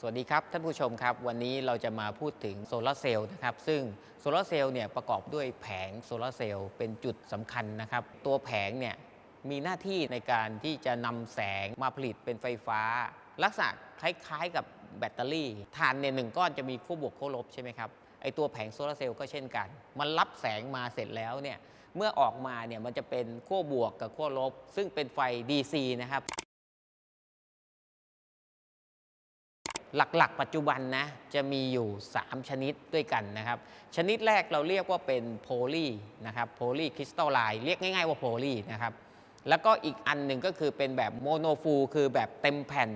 สวัสดีครับ ท่านผู้ชมครับ วันนี้เราจะมาพูดถึงโซลาร์เซลล์นะครับ ซึ่งโซลาร์เซลล์เนี่ยประกอบด้วยแผงโซลาร์เซลล์เป็นจุดสำคัญนะครับ ตัวแผงเนี่ยมีหน้าที่ในการที่จะนำแสงมาผลิตเป็นไฟฟ้า ลักษณะคล้ายๆ กับแบตเตอรี่ถ่านเนี่ยหนึ่งก้อนจะมีขั้วบวกขั้วลบใช่ไหมครับไอตัวแผงโซลาร์เซลล์ก็เช่นกัน มันรับแสงมาเสร็จแล้วเนี่ยเมื่อออกมาเนี่ยมันจะเป็นขั้วบวกกับขั้วลบ ซึ่งเป็นไฟ DC นะครับ หลักๆ ปัจจุบันนะจะมีอยู่ 3 ชนิดด้วยกันนะครับ ชนิดแรกเราเรียกว่าเป็นโพลีนะครับโพลีคริสตัลไลน์เรียกง่ายๆว่าโพลีนะครับแล้วก็อีกอันหนึ่งก็คือเป็นแบบโมโนฟูคือแบบเต็มแผ่น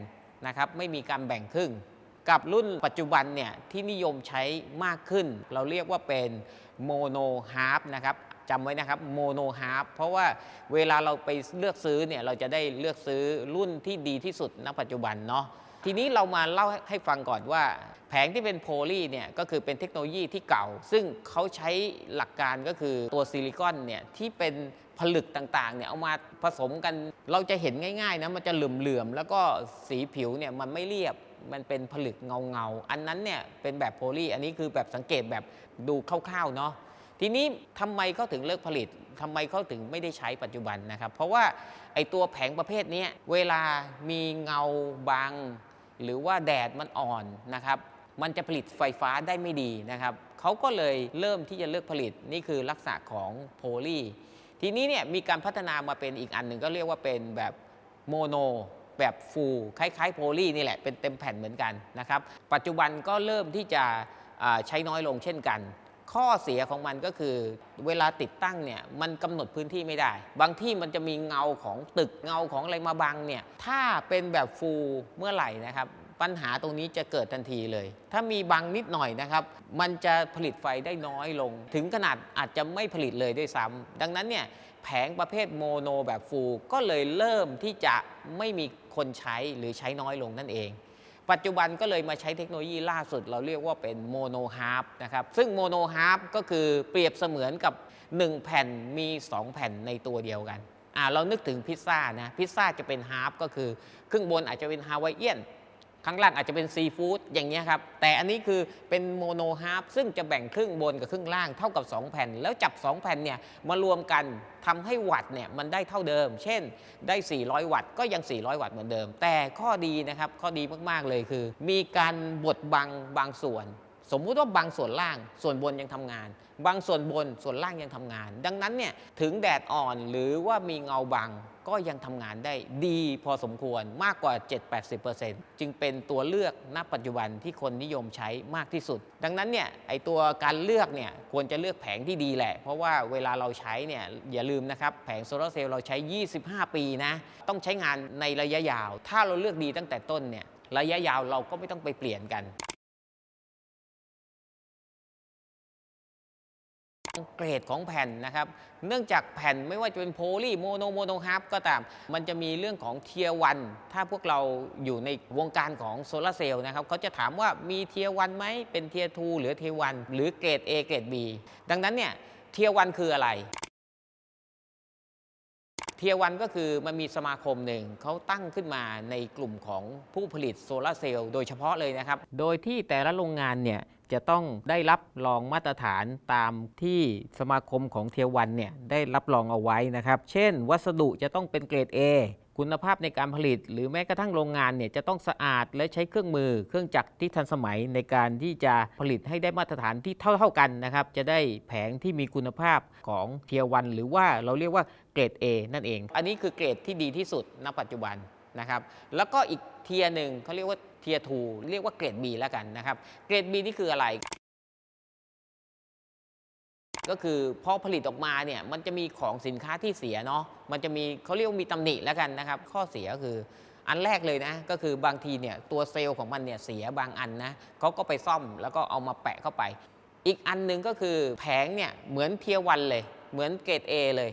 นะครับไม่มีการแบ่งครึ่ง กับรุ่นปัจจุบันเนี่ยที่นิยมใช้มากขึ้น เราเรียกว่าเป็นโมโนฮาร์ฟนะครับจำไว้นะครับโมโนฮาร์ฟเพราะว่าเวลาเราไปเลือกซื้อเนี่ยเราจะได้เลือกซื้อรุ่นที่ดีที่สุดณปัจจุบันเนาะ ทีนี้เรามาเล่าให้ฟังก่อนว่า แผงที่เป็นโพลีเนี่ยก็คือเป็นเทคโนโลยีที่เก่า ซึ่งเขาใช้หลักการก็คือตัวซิลิคอนเนี่ยที่เป็นผลึกต่างๆเนี่ยเอามาผสมกันเราจะเห็นง่ายๆนะมันจะเหลื่อมๆแล้วก็สีผิวเนี่ยมันไม่เรียบมันเป็นผลึกเงาๆ อันนั้นเนี่ยเป็นแบบโพลีอันนี้คือแบบสังเกตแบบดูคร่าวๆเนาะทีนี้ทำไมเขาถึงเลิกผลิตทำไมเขาถึงไม่ได้ใช้ปัจจุบันนะครับ เพราะว่าไอตัวแผงประเภทนี้เวลามีเงาบัง หรือว่าแดดมันอ่อนนะครับมันจะผลิตไฟฟ้าได้ไม่ดีนะครับเขาก็เลยเริ่มที่จะเลิกผลิตนี่คือลักษณะของโพลีทีนี้เนี่ยมีการพัฒนามาเป็นอีกอันหนึ่งก็เรียกว่าเป็นแบบโมโนแบบฟูลคล้ายๆโพลีนี่แหละเป็นเต็มแผ่นเหมือนกันนะครับปัจจุบันก็เริ่มที่จะใช้น้อยลงเช่นกัน ข้อเสียของมันก็คือเวลาติดตั้งเนี่ยมันกำหนดพื้นที่ไม่ได้ บางที่มันจะมีเงาของตึกเงาของอะไรมาบังเนี่ยถ้าเป็นแบบฟูเมื่อไหร่นะครับ ปัญหาตรงนี้จะเกิดทันทีเลย ถ้ามีบังนิดหน่อยนะครับ มันจะผลิตไฟได้น้อยลง ถึงขนาดอาจจะไม่ผลิตเลยด้วยซ้ำดังนั้นเนี่ยแผงประเภทโมโนแบบฟูก็เลยเริ่มที่จะไม่มีคนใช้หรือใช้น้อยลงนั่นเอง ปัจจุบันก็เลยมาใช้เทคโนโลยีล่าสุด เราเรียกว่าเป็นโมโนฮาร์ปนะครับ ซึ่งโมโนฮาร์ปก็คือเปรียบเสมือนกับ 1 แผ่นมี 2 แผ่นในตัวเดียวกันอ่าเรานึกถึงพิซซ่านะ พิซซ่าจะเป็นฮาร์ปก็คือครึ่งบนอาจจะเป็นฮาวายเอียน ข้างล่างอาจจะเป็นซีฟู้ดอย่างเงี้ยครับ แต่อันนี้คือเป็นโมโนฮาร์ปซึ่งจะแบ่งครึ่งบนกับครึ่งล่างเท่ากับ 2 แผ่น แล้วจับ 2 แผ่นเนี่ยมารวมกันทำให้วัตต์เนี่ยมันได้เท่าเดิม เช่นได้ 400 วัตต์ก็ยัง 400 วัตต์เหมือนเดิม แต่ข้อดีนะครับข้อดีมากๆเลยคือ มีการบดบังบางส่วน สมมุติว่าบางส่วนล่างส่วนบนยังทำงาน บางส่วนบนส่วนล่างยังทำงาน ดังนั้นเนี่ยถึงแดดอ่อนหรือว่ามีเงาบังก็ยังทำงานได้ดีพอสมควรมากกว่า 7-80%จึงเป็นตัวเลือกณปัจจุบันที่คนนิยมใช้มากที่สุด ดังนั้นเนี่ยไอตัวการเลือกเนี่ยควรจะเลือกแผงที่ดีแหละ เพราะว่าเวลาเราใช้เนี่ยอย่าลืมนะครับแผงโซลาร์เซลล์เราใช้ 25 ปีนะต้องใช้งานในระยะยาว ถ้าเราเลือกดีตั้งแต่ต้นเนี่ยระยะยาวเราก็ไม่ต้องไปเปลี่ยนกัน เกรดของแผ่นนะครับ เนื่องจากแผ่นไม่ว่าจะเป็นโพลีโมโนโมโนฮาร์ปก็ตาม มันจะมีเรื่องของเทียวันถ้าพวกเราอยู่ในวงการของโซลาร์เซลล์นะครับเขาจะถามว่ามีเทียวันไหมเป็นเทียทูหรือเทียวันหรือเกรด A เกรด B ดังนั้นเนี่ยเทียวันคืออะไรเทียวันก็คือมันมีสมาคมหนึ่งเขาตั้งขึ้นมาในกลุ่มของผู้ผลิตโซลาร์เซลล์โดยเฉพาะเลยนะครับ โดยที่แต่ละโรงงานเนี่ย จะต้องได้รับรองมาตรฐานตามที่สมาคมของเทียวันเนี่ยได้รับรองเอาไว้นะครับ เช่น วัสดุจะต้องเป็นเกรด A คุณภาพในการผลิต หรือแม้กระทั่งโรงงานเนี่ยจะต้องสะอาดและใช้เครื่องมือ เครื่องจักรที่ทันสมัยในการที่จะผลิตให้ได้มาตรฐานที่เท่า ๆกันนะครับ จะได้แผงที่มีคุณภาพของเทียวัน หรือว่าเราเรียกว่าเกรด A นั่นเอง อันนี้คือเกรดที่ดีที่สุดณปัจจุบัน นะครับแล้วก็อีกเทียหนึ่งเขาเรียกว่าเทียทูเรียกว่าเกรด B แล้วกันนะครับเกรด B นี่คืออะไร ก็คือพอผลิตออกมาเนี่ยมันจะมีของสินค้าที่เสียเนาะมันจะมีเขาเรียกว่ามีตำหนิแล้วกันนะครับ ข้อเสียก็คืออันแรกเลยนะก็คือบางทีเนี่ยตัวเซลล์ของมันเนี่ยเสียบางอันนะเขาก็ไปซ่อมแล้วก็เอามาแปะเข้าไป อีกอันหนึ่งก็คือแผงเนี่ยเหมือนเทียวันเลย เหมือนเกรด A เลย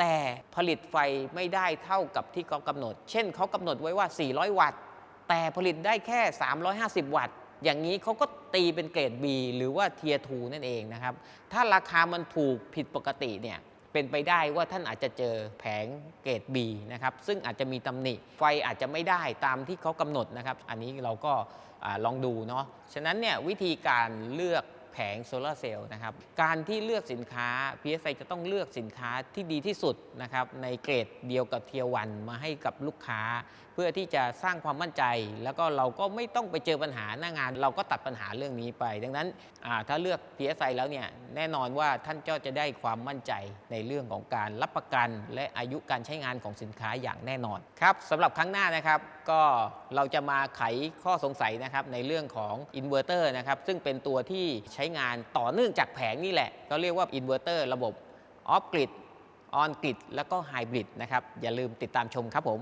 แต่ผลิตไฟไม่ได้เท่ากับที่เขากำหนด เช่นเขากำหนดไว้ว่า 400 วัตต์ แต่ผลิตได้แค่ 350 วัตต์ อย่างนี้เขาก็ตีเป็นเกรด B หรือว่าเทียทูนั่นเองนะครับ ถ้าราคามันถูกผิดปกติเนี่ยเป็นไปได้ว่าท่านอาจจะเจอแผงเกรด B นะครับ ซึ่งอาจจะมีตำหนิ ไฟอาจจะไม่ได้ตามที่เขากำหนดนะครับ อันนี้เราก็อลองดูเนาะ ฉะนั้นเนี่ยวิธีการเลือก แผงโซลาร์เซลล์นะครับ การที่เลือกสินค้า PSI จะต้องเลือกสินค้าที่ดีที่สุดนะครับในเกรดเดียวกับเทียวันมาให้กับลูกค้า เพื่อที่จะสร้างความมั่นใจ แล้วก็เราก็ไม่ต้องไปเจอปัญหาหน้างาน เราก็ตัดปัญหาเรื่องนี้ไป ดังนั้นถ้าเลือก PSI แล้วเนี่ยแน่นอนว่าท่านก็จะได้ความมั่นใจในเรื่องของการรับประกัน และอายุการใช้งานของสินค้าอย่างแน่นอนครับสำหรับครั้งหน้านะครับก็เราจะมาไขข้อสงสัยนะครับในเรื่องของอินเวอร์เตอร์นะครับซึ่งเป็นตัวที่ใช้งานต่อเนื่องจากแผงนี่แหละ ก็เรียกว่าอินเวอร์เตอร์ระบบออฟกริดออนกริดแล้วก็ไฮบริดนะครับ อย่าลืมติดตามชมครับผม